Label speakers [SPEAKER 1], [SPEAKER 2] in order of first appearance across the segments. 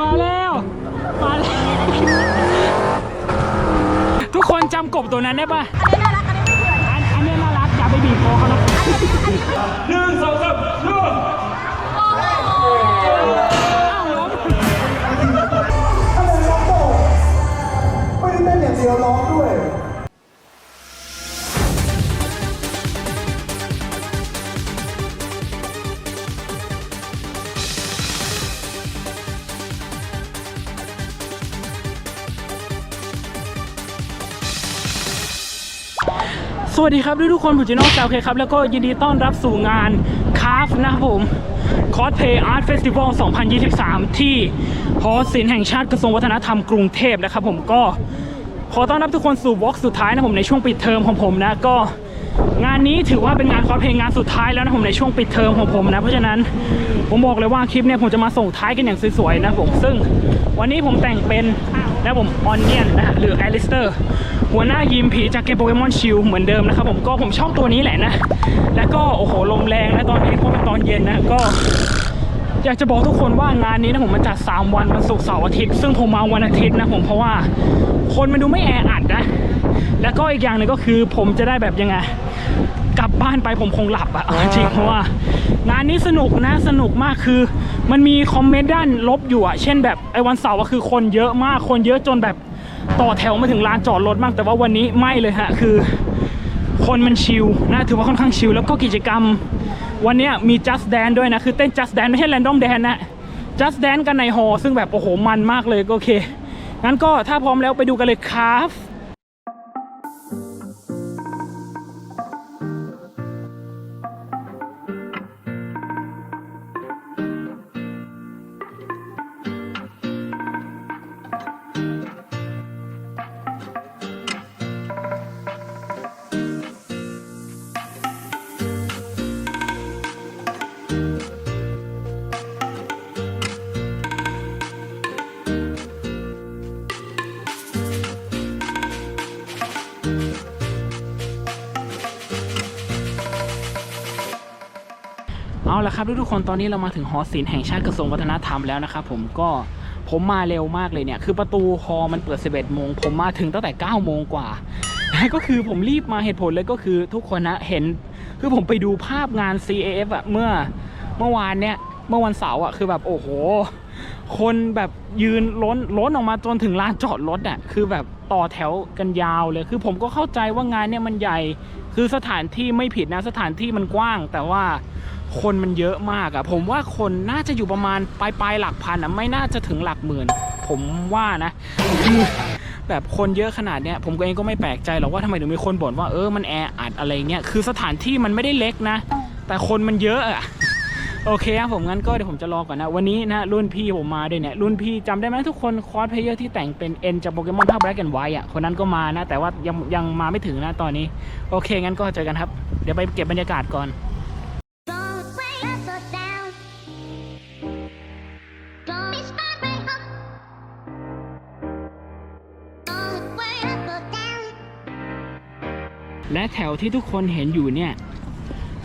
[SPEAKER 1] มาแล้วมาแล้วทุกคนจำกบตัวนั้นได้ปะ
[SPEAKER 2] อันนี้น่ารักอันนี้
[SPEAKER 1] น่ารักอย่าไปบีบคอเขานะหนึ่งสองสามเริ่มอ้าวล้ม
[SPEAKER 3] ไม่ได้เต้นอย่างเดียวร้องด้วย
[SPEAKER 1] สวัสดีครับทุกคนผมจีโน่แซวเคครับ แล้วก็ยินดีต้อนรับสู่งานคาฟนะครับผมคอสเพย์อาร์ตเฟสติวัล2023 ที่หอศิลป์แห่งชาติกระทรวงวัฒนธรรมกรุงเทพนะครับผมก็ขอต้อนรับทุกคนสู่วอล์กสุดท้ายนะผมในช่วงปิดเทอมของผมนะก็งานนี้ถือว่าเป็นงานคอสเพลย์งานสุดท้ายแล้วนะผมในช่วงปิดเทอมของผมนะเพราะฉะนั้นผมบอกเลยว่าคลิปเนี่ยผมจะมาส่งท้ายกันอย่างสวยๆนะผมซึ่งวันนี้ผมแต่งเป็นนะผมออนเนียนนะฮะหรือแอลิสเตอร์ หัวหน้ายิมผีจากเกมโปเกมอนชิลเหมือนเดิมนะครับผมก็ผมชอบตัวนี้แหละนะ แล้วก็โอ้โหลมแรงนะตอนนี้เพราะเป็นตอนเย็นนะก็อยากจะบอกทุกคนว่างานนี้นะผมมันจัด 3 วันวันศุกร์เสาร์อาทิตย์ซึ่งผมมาวันอาทิตย์นะผมเพราะว่าคนมันดูไม่แออัดนะ แล้วก็อีกอย่างหนึ่งก็คือผมจะได้แบบยังไงกลับบ้านไปผมคงหลับอะจริงเพราะว่างานนี้สนุกนะสนุกมากคือ มันมีคอมเมนต์ด้านลบอยู่อะเช่นแบบไอ้วันเสาร์อะคือคนเยอะมากคนเยอะจนแบบ ต่อแถวมาถึงลานจอดรถมาก แต่ว่าวันนี้ไม่เลยฮะคือ คนมันชิลนะถือว่าค่อนข้างชิลแล้วก็กิจกรรม วันนี้มี just dance ด้วยนะ คือเต้น just dance ไม่ใช่ random dance นะ just dance กันในฮอซึ่งแบบโอ้โหมันมากเลยก็โอเคงั้นก็ถ้าพร้อมแล้วไปดูกันเลยครับ ละครับทุกๆคนตอนนี้เรามาถึงหอศิลป์แห่งชาติกระทรวงวัฒนธรรมแล้วนะครับผมก็ผมมาเร็วมากเลยเนี่ย คือประตูฮอมันเปิด 11 โมง ผมมาถึงตั้งแต่ 9 โมงกว่า ก็คือผมรีบมาเหตุผลเลยก็คือทุกคนนะเห็น คือผมไปดูภาพงาน CAF อะเมื่อเมื่อวานเนี่ย เมื่อวันเสาร์อะคือแบบโอ้โห คนแบบยืนล้นล้นออกมาจนถึงลานจอดรถอะคือแบบต่อแถวกันยาวเลย คือผมก็เข้าใจว่างานเนี่ยมันใหญ่ คือสถานที่ไม่ผิดนะสถานที่มันกว้าง แต่ว่า คนมันเยอะมากอะผมว่าคนน่าจะอยู่ประมาณปลายปลายๆหลักพันอะไม่น่าจะถึงหลักหมื่น ผมว่านะคือแบบคนเยอะขนาดเนี้ยผมเองก็ไม่แปลกใจหรอกว่าทำไมถึงมีคนบ่นว่าเออมันแออัดอะไรเงี้ยคือสถานที่มันไม่ได้เล็กนะ แต่คนมันเยอะอะโอเคครับผมงั้นก็เดี๋ยวผมจะรอก่อนนะ วันนี้นะรุ่นพี่ผมมาด้วยเนี่ย รุ่นพี่จำได้ไหมทุกคนคอสเพลเยอร์ที่แต่งเป็นเอ็นจากโปเกมอนภาพแบล็กแอนด์ไวท์อะคนนั้นก็มานะ แต่ว่ายังยังมาไม่ถึงนะตอนนี้ โอเค งั้นก็เจอกันครับ เดี๋ยวไปเก็บบรรยากาศก่อน และแถวที่ทุกคนเห็นอยู่เนี่ย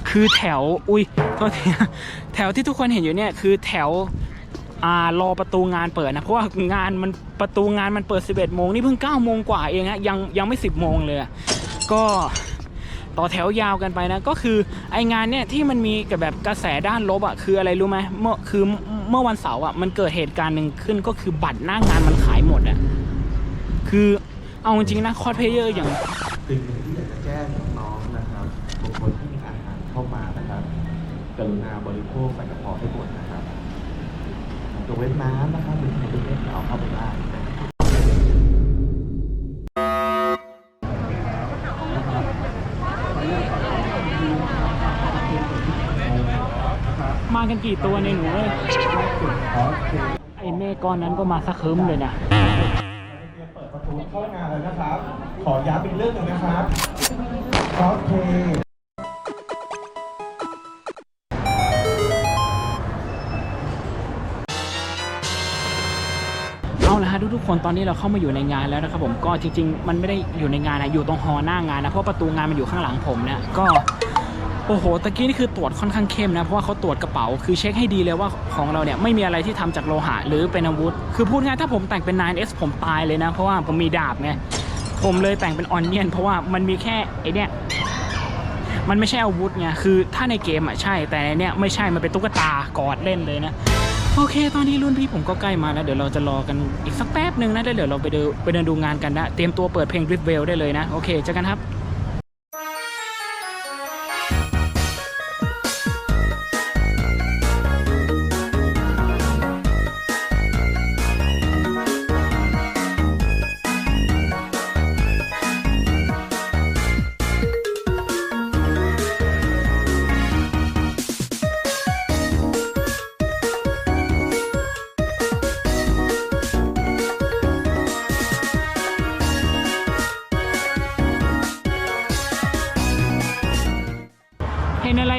[SPEAKER 1] คือแถวอุ้ยโทษทีแถวที่ทุกคนเห็นอยู่เนี่ยคือแถวอ่ารอประตูงานเปิดนะเพราะว่างานมันประตูงานมันเปิด 11โมงนี่เพิ่ง9โมงกว่าเองฮะยังยังไม่ 10โมงเลยก็ต่อแถวยาวกันไปนะ ก็คือไองานเนี่ยที่มันมีกับแบบกระแสด้านลบอะคืออะไรรู้ไหมเมื่อคือเมื่อวันเสาร์อะมันเกิดเหตุการณ์หนึ่งขึ้นก็คือบัตรหน้างานมันขายหมดอะคือเอาจริงนะคอสเพลเยอร์อย่าง
[SPEAKER 3] รุณาบริโภคใส่กระเพาะให้หมดนะครับยกเว้นน้ำนะครับหรือในตู้เย็นเอาเข้าไปได้
[SPEAKER 1] มากันกี่ตัวในยหนูเอ้ยไอเมฆก้อนนั้นก็มาสักคืมเลยนะ
[SPEAKER 3] เปิดประตูเข้างานแล้วนะครับ ขอย้ำอีกเรื่องหนึ่งนะครับคอสเพลย์
[SPEAKER 1] กคนตอนนี้เราเข้ามาอยู่ในงานแล้วนะครับผมก็จริง ๆ มันไม่ได้อยู่ในงานนะอยู่ตรงฮอหน้างานนะเพราะประตูงานมันอยู่ข้างหลังผมเนี่ยก็โอ้โหตะกี้นี่คือตรวจค่อนข้างเข้มนะเพราะว่าเขาตรวจกระเป๋าคือเช็คให้ดีเลยว่าของเราเนี่ยไม่มีอะไรที่ทำจากโลหะหรือเป็นอาวุธ คือพูดง่ายถ้าผมแต่งเป็น 9S ผมตายเลยนะ เพราะว่าผมมีดาบไงผมเลยแต่งเป็นออนเนียนเพราะว่ามันมีแค่ไอเนี่ยมันไม่ใช่อาวุธไงคือถ้าในเกมอะใช่แต่ในเนี่ยไม่ใช่มันเป็นตุ๊กตากอดเล่นเลยนะ โอเค ตอนนี้รุ่นพี่ผมก็ใกล้มาแล้ว เดี๋ยวเราจะรอกันอีกสักแป๊บหนึ่งนะแล้วเดี๋ยวเราไปเดินไปเดินดูงานกันนะ เตรียมตัวเปิดเพลงริบเวลได้เลยนะ โอเคเจอกันครับ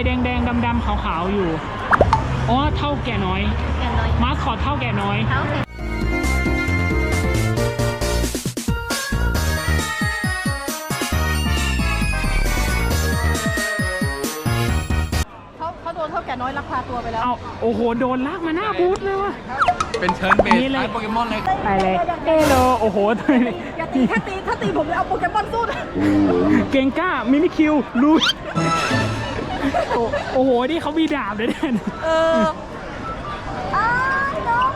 [SPEAKER 1] แดงๆดำๆขาวๆอยู่ อ๋อ เท่าแก่น้อยมาสคอตเท่าแก่น้อย
[SPEAKER 2] เขาเขาโดนเท่าแก่น้อยลักพาตัวไปแล้ว
[SPEAKER 1] เอาโอ้โห โดนลากมาหน้าบูธเลยว่ะ
[SPEAKER 4] เป็นเชิญเบส
[SPEAKER 1] นี่เลย
[SPEAKER 4] ไอโปเกมอนเลย
[SPEAKER 1] ไปเลยเอโลโอ้โห
[SPEAKER 2] อย่าตีถ้าตีถ้าตีผมเลยเอาโปเกมอนสู้นะ
[SPEAKER 1] เก่งกล้า มิมิคิว ลูด โอ้โอ้โห นี่เขามีดาบด้วยเนี่ย
[SPEAKER 2] เอออ้ายน้อง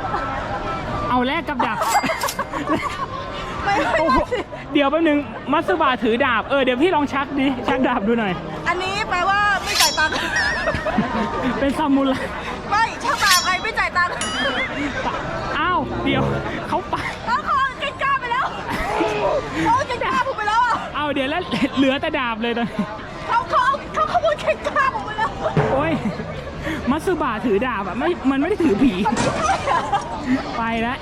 [SPEAKER 1] เอาแลกกับดาบ
[SPEAKER 2] ไม่ไม่
[SPEAKER 1] โอ้โห
[SPEAKER 2] ไม่สิ
[SPEAKER 1] เดี๋ยวแป๊บนึง มัตสึบะถือดาบ เออ เดี๋ยวพี่ลองชักดิ ชักดาบดูหน่อย
[SPEAKER 2] อันนี้แปลว่าไม่จ่ายตังค์
[SPEAKER 1] เป็นซามูไร
[SPEAKER 2] ไม่ช่างตาใครไม่จ่ายตังค์
[SPEAKER 1] อ้าว เดี๋ยวเขาไป
[SPEAKER 2] เอาเขาเอาเก่งกล้าไปแล้วเขาเอาเก่งกล้าผมไปแล้วอะ
[SPEAKER 1] เอาเดี๋ยวแล้วเหลือแต่ดาบเลยตอนนี้
[SPEAKER 2] เขาเขาเอาเขาขโมยเก่งกล้า
[SPEAKER 1] ยมัตสึบะถือดาบอะไม่มันไม่ได้ถือผี ไปแล้ว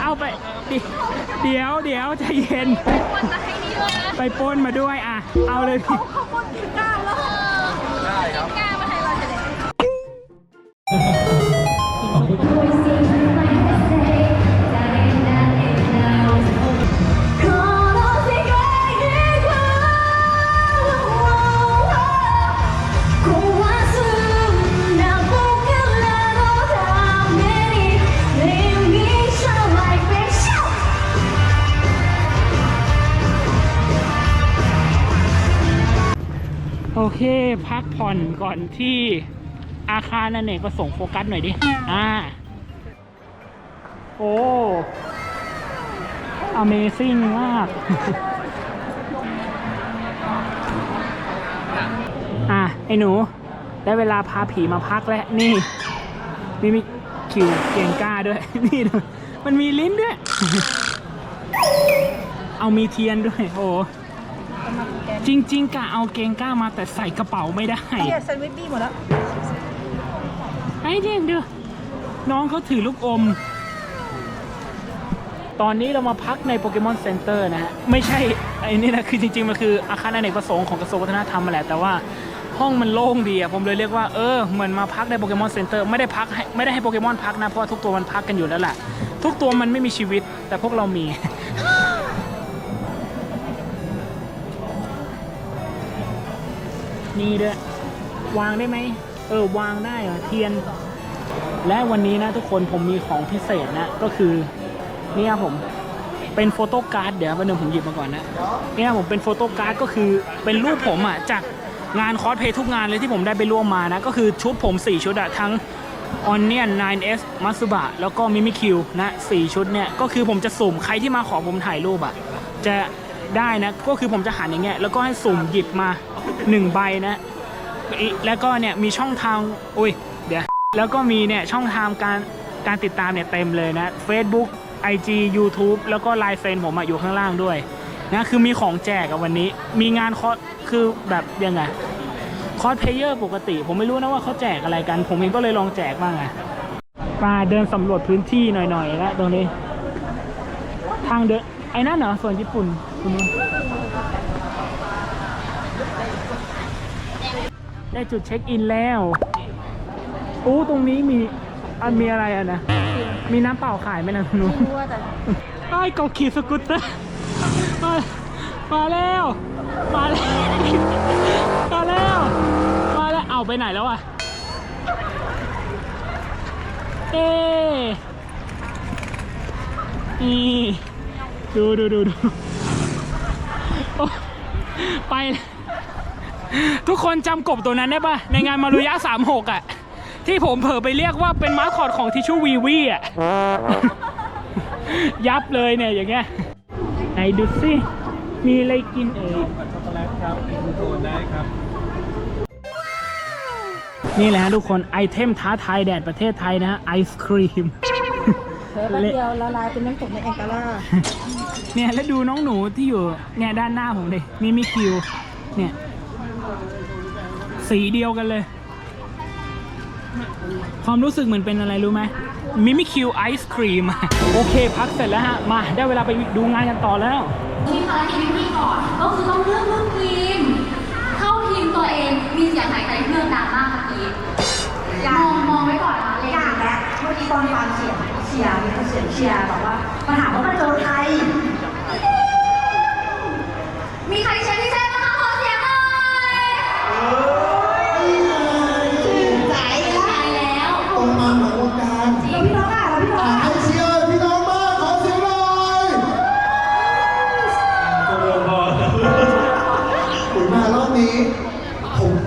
[SPEAKER 1] เอาไปดิเดี๋ยวเดี๋ยวใจเย็นไปปล้นมาด้วยอะ เอาเลยพี่
[SPEAKER 2] เขาขโมยเก่งกล้าแล้ว
[SPEAKER 5] こ
[SPEAKER 1] คพักผ่อนก่อนที่อาคารนั่นเองก็ส่งค์โฟกัสหน่อยดิ อ่า โอ้ Amazing มาก อะ ไอ้หนู ได้เวลาพาผีมาพักแล้ว นี่มีมีคิวเกียงก้าด้วย นี่ดูมันมีลิ้นด้วย เอามีเทียนด้วย โอ้ จริง ๆกะเอาเกงก้ามาแต่ใส่กระเป๋าไม่ได้
[SPEAKER 2] เนี่ยแซนด์วิชบี้หมดแล้ว
[SPEAKER 1] ไอ้เนี่ยดูน้องเขาถือลูกอม ตอนนี้เรามาพักในโปเกมอนเซ็นเตอร์นะฮะ ไม่ใช่ ไอ้นี่นะ คือจริง ๆ มันคืออาคารอเนกประสงค์ของกระทรวงวัฒนธรรมมาแหละ แต่ว่าห้องมันโล่งดีอะผมเลยเรียกว่า เออ เหมือนมาพักในโปเกมอนเซ็นเตอร์ไม่ได้พักให้ไม่ได้ให้โปเกมอนพักนะ เพราะว่าทุกตัวมันพักกันอยู่แล้วแหละ ทุกตัวมันไม่มีชีวิต แต่พวกเรามี นี่ด้วยวางได้ไหมเออวางได้เหรอเทียน และวันนี้นะทุกคนผมมีของพิเศษนะก็คือเนี่ยผมเป็นโฟโต้การ์ดเดี๋ยววันนึงผมหยิบมาก่อนนะเนี่ยผมเป็นโฟโต้การ์ดก็คือเป็นรูปผมอะจากงานคอสเพย์ทุกงานเลยที่ผมได้ไปร่วมมานะ ก็คือชุดผม 4 ชุดอะทั้ง Onion 9S m a s u b a แล้วก็ Mimikyu นะ4ชุดเนี่ย ก็คือผมจะสุ่มใครที่มาขอผมถ่ายรูปอะจะได้นะ ก็คือผมจะหันอย่างเงี้ยแล้วก็ให้สุ่มหยิบมา 1 ใบนะแล้วก็เนี่ยมีช่องทางอุ้ยเดี๋ยวแล้วก็มีเนี่ยช่องทางการการติดตามเนี่ยเต็มเลยนะ Facebook IG YouTube แล้วก็ไลน์เฟนผมอยู่ข้างล่างด้วยนะคือมีของแจกอะวันนี้ มีงานคอสคือแบบยังไงคอสเพลเยอร์ปกติ ผมไม่รู้นะว่าเขาแจกอะไรกัน ผมเองก็เลยลองแจกบ้างไงมาเดินสำรวจพื้นที่หน่อยๆแล้วตรงนี้ ทางเดินไอ้นั่นเหรอส่วนญี่ปุ่นคุณนู้น ได้จุดเช็คอินแล้วอู้ตรงนี้มีอันมีอะไรอะนะ มีน้ำเปล่าขายไหมนะคุณนุ้น
[SPEAKER 2] รู้ว่าแต่
[SPEAKER 1] ไอ้ายเกาขี่สกูตเตอร์มามาแล้วมาแล้วมาแล้วมาแล้วเอาไปไหนแล้วอะเอ๊ะนี่ดูดูดูดูโอ้ไป ทุกคนจำกบตัวนั้นได้ปะในงานมารุยะ36 อะ ที่ผมเผลอไปเรียกว่าเป็นมาสคอตของทิชชู่วีวีอะ ยับเลยเนี่ยอย่างเงี้ยไหนดูสิมีอะไรกินเอ่ยช็อกโกแลตครับกินโคนได้ครับ นี่แหละฮะทุกคนไอเทมท้าทายแดดประเทศไทยนะฮะไอศครีม
[SPEAKER 3] เธอแป๊บเดียวละลายเป็นน้ำตกในแองการ่า
[SPEAKER 1] เนี่ยแล้วดูน้องหนูที่อยู่เนี่ยด้านหน้าผมดิมิมิคิว เนี่ย สีเดียวกันเลย ความรู้สึกเหมือนเป็นอะไรรู้ไหมมิมิคิวไอศครีมโอเค พักเสร็จแล้วฮะ มาได้เวลาไปดูงานกันต่อแล้ว
[SPEAKER 5] มีภารกิจพี่พี่ก่อนก็คือต้องเลือกลูกทีม เข้าทีมตัวเองมีเสียงหายใจเครื่องดังมากเมื่อกี้มองมองไว้ก่อนนะคะเล
[SPEAKER 3] อยย่างแล้วเมื่อกี้ตอนฟังเสียงเชียร์มีคนเสียงเชียร์บอกว่ามาถามว่ามันโจไทย
[SPEAKER 5] มีใคร
[SPEAKER 6] เชีย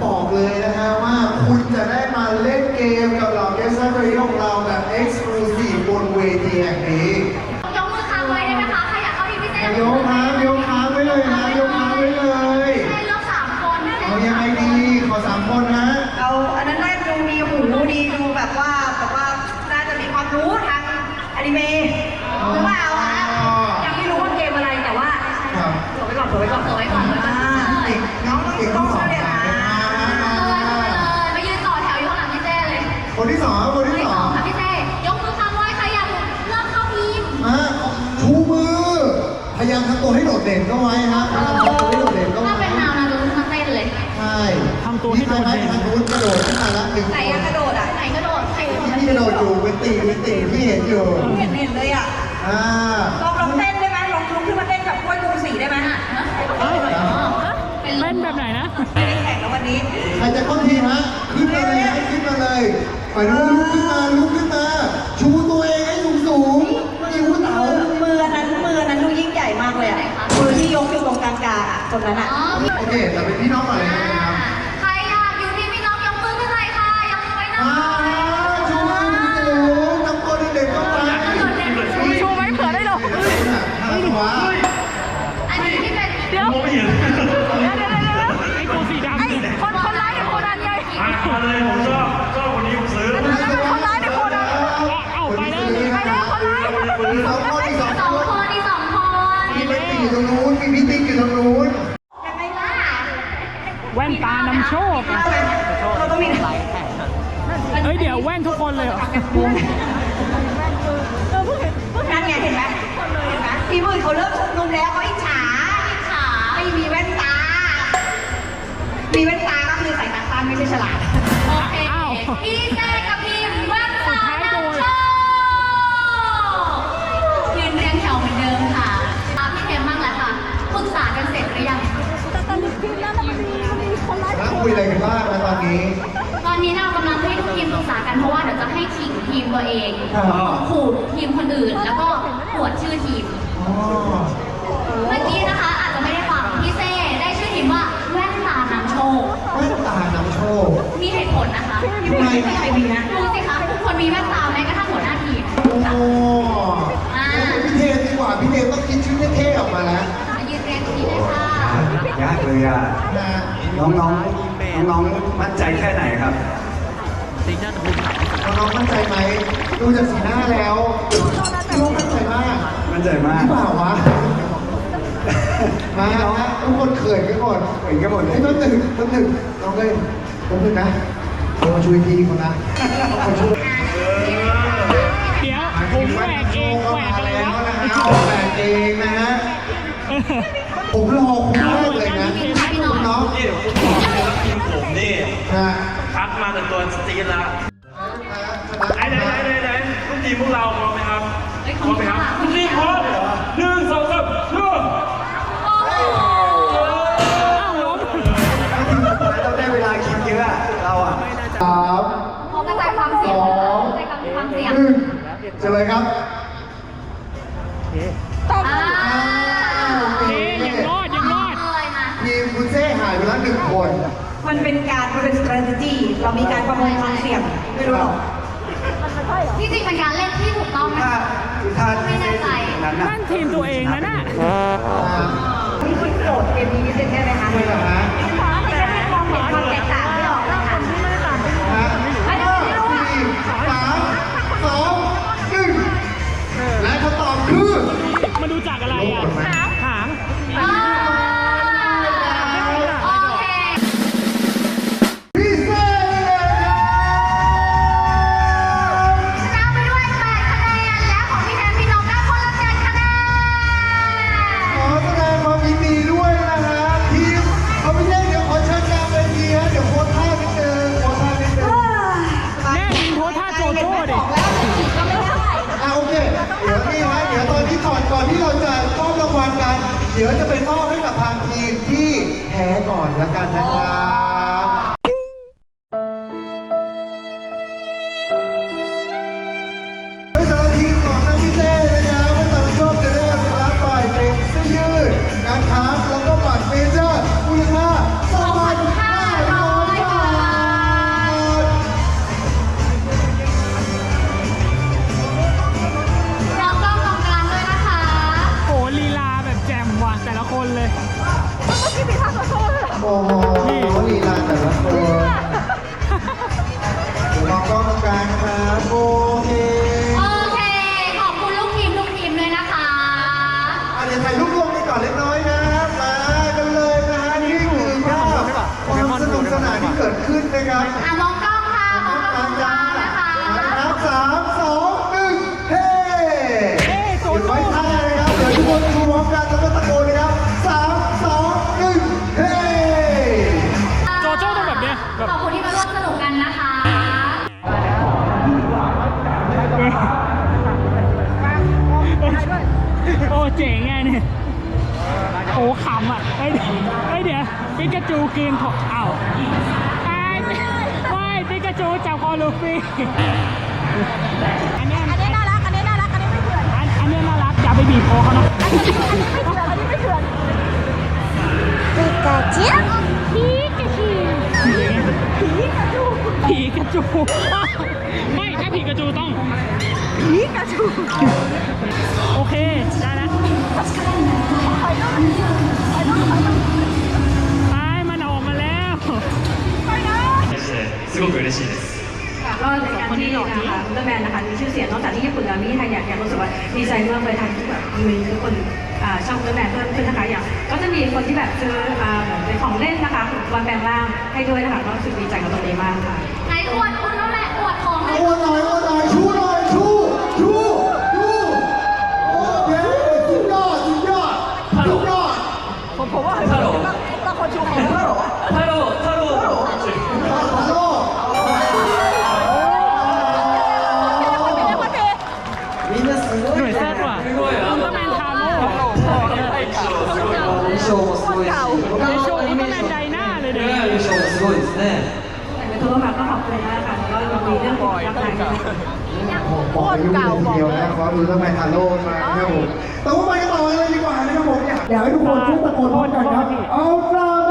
[SPEAKER 6] บอกเลย อ
[SPEAKER 5] ยู่ เห็น
[SPEAKER 6] เห็
[SPEAKER 3] นเลยอะอ่าล
[SPEAKER 5] องล
[SPEAKER 6] อง
[SPEAKER 5] เต้
[SPEAKER 6] นได้ไหมล
[SPEAKER 3] อ
[SPEAKER 6] ง
[SPEAKER 3] ลุกขึ้นมาเต้นแบบกล้วยกรุงศรีได้ไหม
[SPEAKER 5] เป็น
[SPEAKER 1] เล่นแบบไหนนะ
[SPEAKER 3] ไม่ได้แข่งแล้ววันนี้
[SPEAKER 6] ใครจะเข้าทีมฮะ ขึ้นมาเลยฮะขึ้นมาเลยฝ่ายนู้นลุกขึ้นมา ลุกขึ้นมา ชูตัวเองให้สูงสูงๆนิ้วเต๋า
[SPEAKER 3] มือมืออันนั้นมืออันนั้นดูยิ่งใหญ่มากเลยอะมือที่ยกอยู่ตรงกลางๆอะตรงนั้นอะ
[SPEAKER 5] อ๋อพี่
[SPEAKER 6] โอเคแต่เป็นพี่น้องก่อนเลย
[SPEAKER 5] เอ
[SPEAKER 6] ง
[SPEAKER 3] ครั
[SPEAKER 4] บ
[SPEAKER 3] ขู่
[SPEAKER 5] ทีมคนอื่น แล้
[SPEAKER 6] วก็
[SPEAKER 5] ปวดชื่อทีม
[SPEAKER 6] อ๋อ
[SPEAKER 5] เมื่อกี้นะคะอาจจะไม่ได้ฟังพี่เซ่ได้ชื่อทีมว่าแว่นตานำโชค
[SPEAKER 6] แว่นตานำโชค
[SPEAKER 5] มีเหตุผลนะคะ
[SPEAKER 6] ทำไม
[SPEAKER 3] ไม่ใครมีนะ
[SPEAKER 5] ดูสิคะทุกคนมีแว่นตาแม้กระทั่งหัวหน้าทีม
[SPEAKER 6] โอ้พี่เทมดีกว่า พี่เทมต้องคิดชื่อเท่ๆออกมาแล้ว
[SPEAKER 5] มายืนเรียงทีมเลยค่ะ
[SPEAKER 4] ยากเลยอะ
[SPEAKER 6] นะ
[SPEAKER 4] น้องๆ น้องๆ มั่นใจแค่ไหนครับ
[SPEAKER 6] น้ องๆมั่นใจไหมดูจากสีหน้าแล้วพี่ว่ามั่นใจมาก
[SPEAKER 4] มั่นใจมาก
[SPEAKER 6] หรือเปล่าวะมาฮะทุกคนเขินกันหมด
[SPEAKER 4] เขินกันหมดเลย
[SPEAKER 6] ต้นหนึ่งต้นหนึ่งน้องเลยต้นหนึ่งนะเรามาช่วยทีคนนะมาช่วย
[SPEAKER 1] เดี๋ยวผมแหวกเองแหวกอะไร
[SPEAKER 6] แล้ว
[SPEAKER 1] วะ
[SPEAKER 6] นะฮะออกแบบเองนะฮะผมรอคุณมากเลยนะคุณน้อง
[SPEAKER 4] นี่เดี๋ยวคุณบอกเลยว่าทีมผมนี่
[SPEAKER 6] ฮะ
[SPEAKER 4] คัดมาแต่ตัวสตีนแล้ว ทีมพวกเราพร้อมไหมครับพร้อมไหมครับ
[SPEAKER 5] ทุก
[SPEAKER 4] ทีมพร้อมหนึ่งสองสามเริ่
[SPEAKER 6] ได้
[SPEAKER 5] เวลาคิดเยอะเราอะสาม
[SPEAKER 6] พอม
[SPEAKER 5] กระจายความเสียงสีง
[SPEAKER 6] หนึ่งเฉลยครับตอ
[SPEAKER 1] บยังรอดยังรอด
[SPEAKER 6] ทีมคุณเซ่หายไปแล้วหนึ่งคน
[SPEAKER 2] มันเป็นการมันเป็น strategy เรามีการประเมินความเสี่ยงไม่รู้หรอก
[SPEAKER 5] ที่จริงเป็นการเล่นที่ถูกต้องนะ
[SPEAKER 4] ถ้าถ้า
[SPEAKER 5] ไม่แน่ใจ
[SPEAKER 4] นั้นน่ะ
[SPEAKER 1] นั่นทีมตัวเองนะน่ะ
[SPEAKER 2] นี่คุณโกรธเกมนี้นิดนึงได้ไหมคะ
[SPEAKER 6] ไม่เหรอฮะ
[SPEAKER 2] ไม่ได้ให้ความเห็นความแตกต่างไม่ออกเลยค่ะ
[SPEAKER 6] ฮะห้าสี่สามสองหนึ่งและคำตอบคือมา
[SPEAKER 5] ดู
[SPEAKER 1] จา
[SPEAKER 6] กอะไรอะ
[SPEAKER 1] ปิกาจูกินของอ้าวไอ้ไม่ปิกาจูจับคอลูฟี่อันนี้อันนี้น่ารัก อันนี้น่ารัก อันนี้ไม่เถื่อนอันอันนี้น่ารักอย่าไปบีบคอเขานะอันนี้อันนี้ไม่เถื่อนปิกาจูปิกาจูปิกาจูผีกระจูไม่ถ้าผีกระจูต้องโอเค ได้แล้ว
[SPEAKER 4] 嬉しいです
[SPEAKER 2] ค่ะก็ในการที่นะคะอุลตร้าแมนนะคะมีชื่อเสียงนอกจากที่ญี่ปุ่นแล้วนี่ไทยอยากอยากรู้สึกว่าดีใจมากเลยทางที่แบบมีทุกคนอ่าชอบอุลตร้าแมนเพิ่มขึ้นนะคะอย่างก็จะมีคนที่แบบซื้ออ่าเหมือนเป็นของเล่นนะคะวันแปลงร่างให้ด้วยนะคะก็รู้สึกดีใจกับตรงนี้มากค่ะ
[SPEAKER 5] ไหนอวดคุณแล้วแหละอวดของให้
[SPEAKER 6] อ้วนหน่อยอ้วนหน่อยชูหน่อย ย
[SPEAKER 4] 衣装もすごいし
[SPEAKER 1] ในโชว์อุลตร้าแมนไดนาเลยเดี๋ยว
[SPEAKER 4] 衣装もすごいですね
[SPEAKER 2] แต่เป็นตัวแบบก็ขอบคุณมากค่ะแล้วก็ยังมีเรื่องของรักใจด้วย
[SPEAKER 6] บอกอายุเลยทีเดียวนะครับดูทำไมฮัลโหลมาครับผมแต่ว่าไปกันต่อเลยดีกว่านะครับผมอยากอยากให้ทุกคนช่วยตะโกนพร้อมกันครับเอาตรา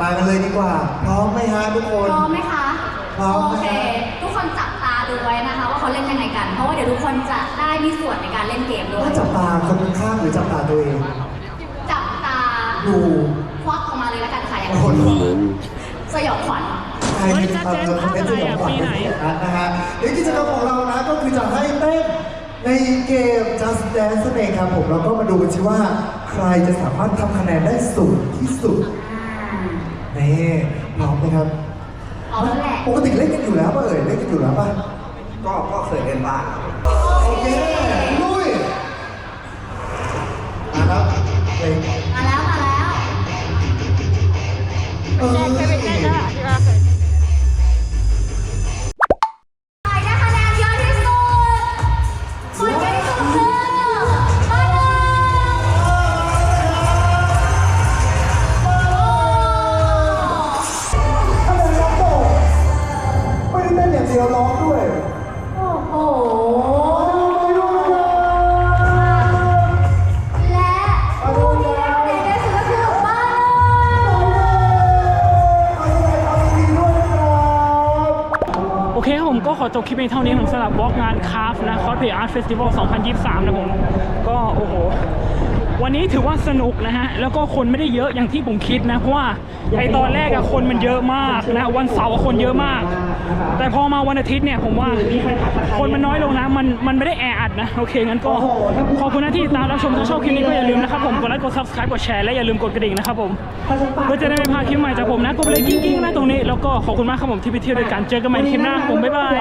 [SPEAKER 6] มากันเลยดีกว่า พร้อมไหมฮะทุกคน
[SPEAKER 5] พร้อมไหมคะ
[SPEAKER 6] พร้อม
[SPEAKER 5] โอเคทุกคนจับตาดูไว้นะคะ ว่าเขาเล่นยังไงกัน เพราะว่าเดี๋ยวทุกคนจะได้มีส่วนในการเล่นเกมด้วย
[SPEAKER 6] ถ้าจับตาคนข้างๆหรือจับตาตัวเอง
[SPEAKER 5] จับตา
[SPEAKER 6] ดู
[SPEAKER 5] ควักออกมาเลยแล้วกันค่ะอย่าง
[SPEAKER 6] คน
[SPEAKER 5] สยองขวัญ
[SPEAKER 6] ใครมีเออคอมเมนต์ที่บอกว่านะฮะเดี๋ยวกิจกรรมของเรานะก็คือจะให้เต้นในเกม Just Dance นั่นเองครับผมแล้วก็มาดูกันสิว่า ใครจะสามารถทำคะแนนได้สูงที่สุด นี่พร้อมไหมครับ
[SPEAKER 5] เอาแล้วแหละ
[SPEAKER 6] ปกติเล่นกันอยู่แล้วป่ะเอ่ยเล่นกันอยู่แล้วป่ะ
[SPEAKER 4] ก็ก็เคยเล่นบ้าง
[SPEAKER 6] โอเคลุยมาครับเพลง
[SPEAKER 5] มาแล้วมาแล้ว
[SPEAKER 6] เออ
[SPEAKER 5] คลิ
[SPEAKER 6] ปนี้เท่า
[SPEAKER 1] นี้ผมสำหรับบล็อกงานคราฟนะคอสเพย์อาร์ตเฟสติวัล2023 นะผม วันนี้ถือว่าสนุกนะฮะ แล้วก็คนไม่ได้เยอะอย่างที่ผมคิดนะ เพราะว่าไอตอนแรกอะคนมันเยอะมากนะ วันเสาร์คนเยอะมาก แต่พอมาวันอาทิตย์เนี่ยผมว่าคนมันน้อยลงนะ มันมันไม่ได้แออัดนะ โอเคงั้นก็ขอบคุณนะที่ติดตามรับชมถ้าชอบคลิปนี้ก็อย่าลืมนะครับผม กดไลค์ กด subscribe กดแชร์ และอย่าลืมกดกระดิ่งนะครับผมเพื่อจะได้ไม่พลาดคลิปใหม่จากผมนะกดไปเลยกิ้งๆนะตรงนี้ แล้วก็ขอบคุณมากครับผมที่ไปเที่ยวด้วยกัน เจอกันใหม่คลิปหน้าผมบ๊ายบาย